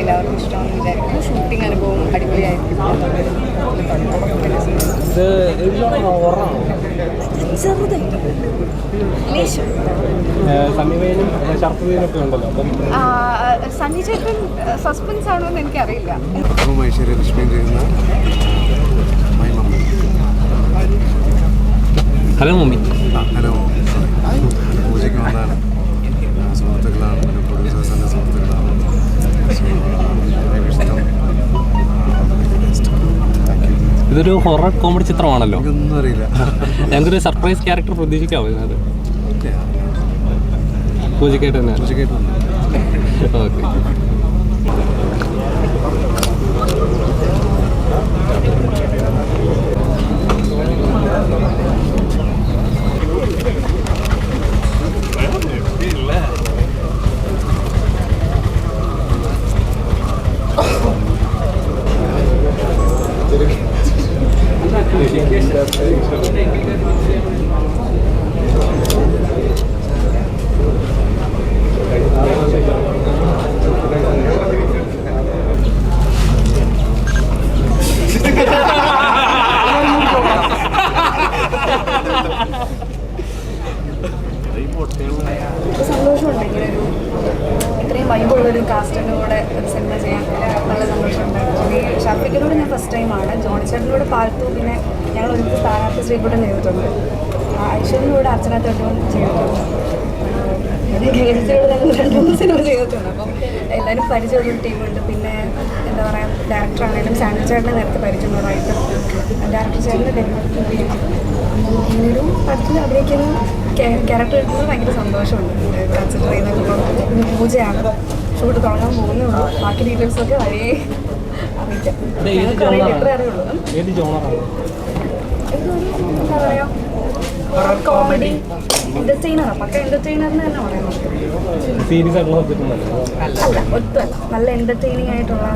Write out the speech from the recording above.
എല്ലാവർക്കും ഇഷ്ടമാണെന്ന് വിചാരിക്കുന്നു. ഷൂട്ടിംഗ് അനുഭവം അടിപൊളിയായിരിക്കും. സണ്ണി ചേട്ടൻ സസ്പെൻസ് ആണോ എന്ന് എനിക്കറിയില്ല. Hello mummy. ഹലോ. പൂജയ്ക്ക് വന്നാണ് ആ, സുഹൃത്തുക്കളാണ് പ്രൊഡ്യൂസേഴ്സ് പ്രൊഡ്യൂസേഴ്സിന്റെ ഇതൊരു ഹൊറർ കോമഡി ചിത്രമാണല്ലോ. അറിയില്ല. ഞങ്ങൾക്കൊരു സർപ്രൈസ് ക്യാരക്ടർ പ്രതീക്ഷിക്കാവോ ഇതിനകത്ത് പൂജക്കായിട്ട് തന്നെ ഓക്കെ. വന്നു ഓക്കെ സന്തോഷമുണ്ട് ഇങ്ങനെ ഒരു ഇത്രയും വൈബുള്ളൊരു കാസ്റ്റിന്റെ കൂടെ ഒരു സിനിമ ചെയ്യാൻ നല്ല സന്തോഷമുണ്ട്. ഷഫീഖിനോട് ഞാൻ ഫസ്റ്റ് ടൈമാണ് ജോണി ചേട്ടനോട് പാർത്തു. പിന്നെ ഞങ്ങൾ ഒരുമിച്ച് സ്ഥാനാർത്ഥി ശ്രീകുട്ടൻ ചെയ്തിട്ടുണ്ട്. ഐശ്വര്യനോട് അർച്ചന തൊട്ടും ചെയ്തിട്ടുണ്ട്. കേരളത്തിലൂടെ ഞങ്ങൾ രണ്ട് മൂന്ന് സിനിമ ചെയ്തിട്ടുണ്ട്. അപ്പം എല്ലാവരും പരിചയമുള്ള ടീമുണ്ട് പിന്നെ എന്താ പറയുക ഡയറക്ടർ ആണെങ്കിലും സാനൽ ചേട്ടനെ നേരത്തെ പരിചയമുള്ളതായിട്ട് ഡയറക്ടർ ചേട്ടന്റെ ഇങ്ങനൊരു പടത്തിൽ അഭിനയിക്കുന്ന ക്യാരക്ടർ കിട്ടുന്നത് ഭയങ്കര സന്തോഷമുണ്ട്. കൺസിഡർ ചെയ്യുന്നത് ഇപ്പം പൂജയാണ്. ഷൂട്ട് തുടങ്ങാൻ പോകുന്നേ ഉള്ളൂ. ബാക്കി ഡീറ്റെയിൽസ് ഒക്കെ അറിയിക്കാം. അറിയുള്ളൂ. എന്താ പറയുക കോമഡി എന്റർടൈനറാണ് പക്ക എന്റർടൈനറിന് തന്നെ പറയാം നമുക്ക് സീരിയസ് ആയിട്ടുള്ള സബ്ജക്റ്റ് ഒന്നല്ല നല്ല എന്റർടൈനിങ് ആയിട്ടുള്ള